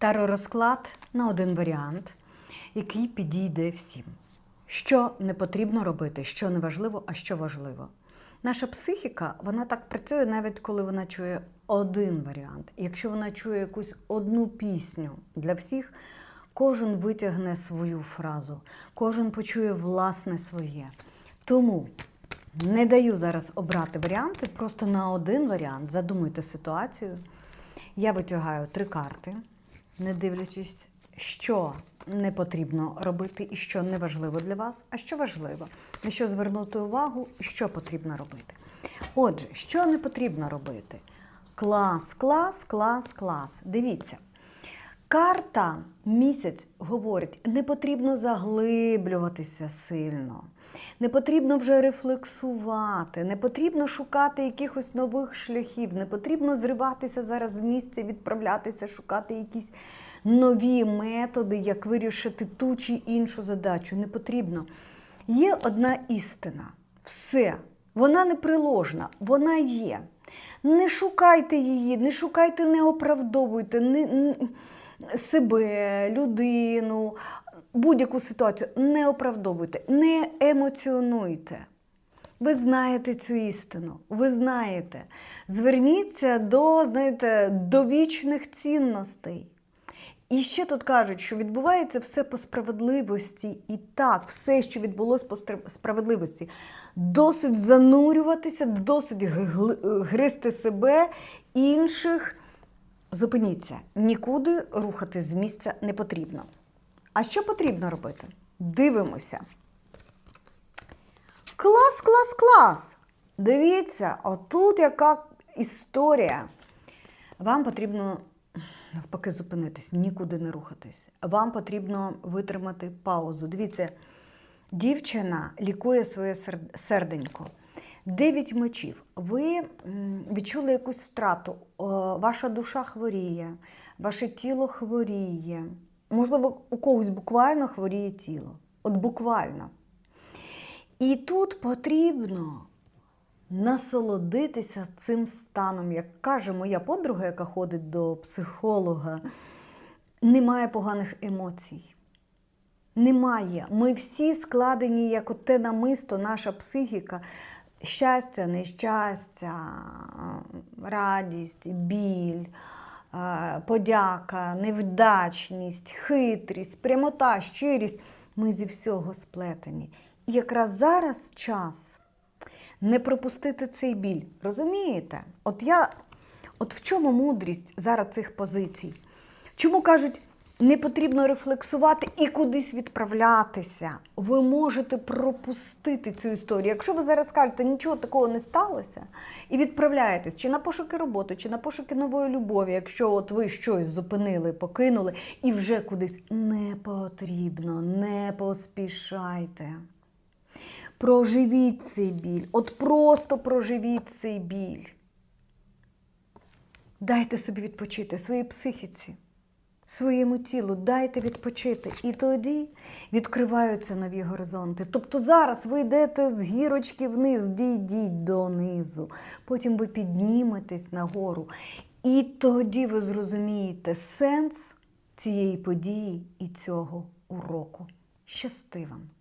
Таро розклад на один варіант, який підійде всім. Що не потрібно робити, що не важливо, а що важливо. Наша психіка, вона так працює навіть коли вона чує один варіант. Якщо вона чує якусь одну пісню для всіх, кожен витягне свою фразу, кожен почує власне своє. Тому не даю зараз обрати варіанти, просто на один варіант задумуйте ситуацію. Я витягаю три карти, не дивлячись, що не потрібно робити і що не важливо для вас, а що важливо, на що звернути увагу, що потрібно робити. Отже, що не потрібно робити? Клас, клас, клас, клас. Дивіться. Карта місяць говорить, не потрібно заглиблюватися сильно, не потрібно вже рефлексувати, не потрібно шукати якихось нових шляхів, не потрібно зриватися зараз з місця, відправлятися, шукати якісь нові методи, як вирішити ту чи іншу задачу. Не потрібно. Є одна істина. Все. Вона неприложна, вона є. Не шукайте її, не шукайте, не оправдовуйте не, себе, людину, будь-яку ситуацію. Не оправдовуйте, не емоціонуйте. Ви знаєте цю істину, ви знаєте. Зверніться до, знаєте, довічних цінностей. І ще тут кажуть, що відбувається все по справедливості. І так, все, що відбулося по справедливості. Досить занурюватися, досить гризти себе, інших. Зупиніться, нікуди рухати з місця не потрібно. А що потрібно робити? Дивимося. Клас, клас, клас! Дивіться, отут яка історія. Вам потрібно навпаки зупинитись, нікуди не рухатись. Вам потрібно витримати паузу. Дивіться, дівчина лікує своє серденько. Дев'ять мечів. Ви відчули якусь втрату. Ваша душа хворіє, ваше тіло хворіє. Можливо, у когось буквально хворіє тіло. От буквально. І тут потрібно насолодитися цим станом. Як каже моя подруга, яка ходить до психолога, немає поганих емоцій. Немає. Ми всі складені, як оте намисто, наша психіка. Щастя, нещастя, радість, біль, е, подяка, невдачність, хитрість, прямота, щирість. Ми зі всього сплетені. І якраз зараз час не пропустити цей біль. Розумієте? От я, от в чому мудрість зараз цих позицій? Чому кажуть, не потрібно рефлексувати і кудись відправлятися? Ви можете пропустити цю історію. Якщо ви зараз скажете, нічого такого не сталося, і відправляєтесь чи на пошуки роботи, чи на пошуки нової любові, якщо от ви щось зупинили, покинули, і вже кудись не потрібно, не поспішайте. Проживіть цей біль. От просто проживіть цей біль. Дайте собі відпочити своїй психіці, своєму тілу, дайте відпочити. І тоді відкриваються нові горизонти. Тобто зараз ви йдете з гірочки вниз, дійдіть донизу. Потім ви підніметесь нагору. І тоді ви зрозумієте сенс цієї події і цього уроку. Щасти вам!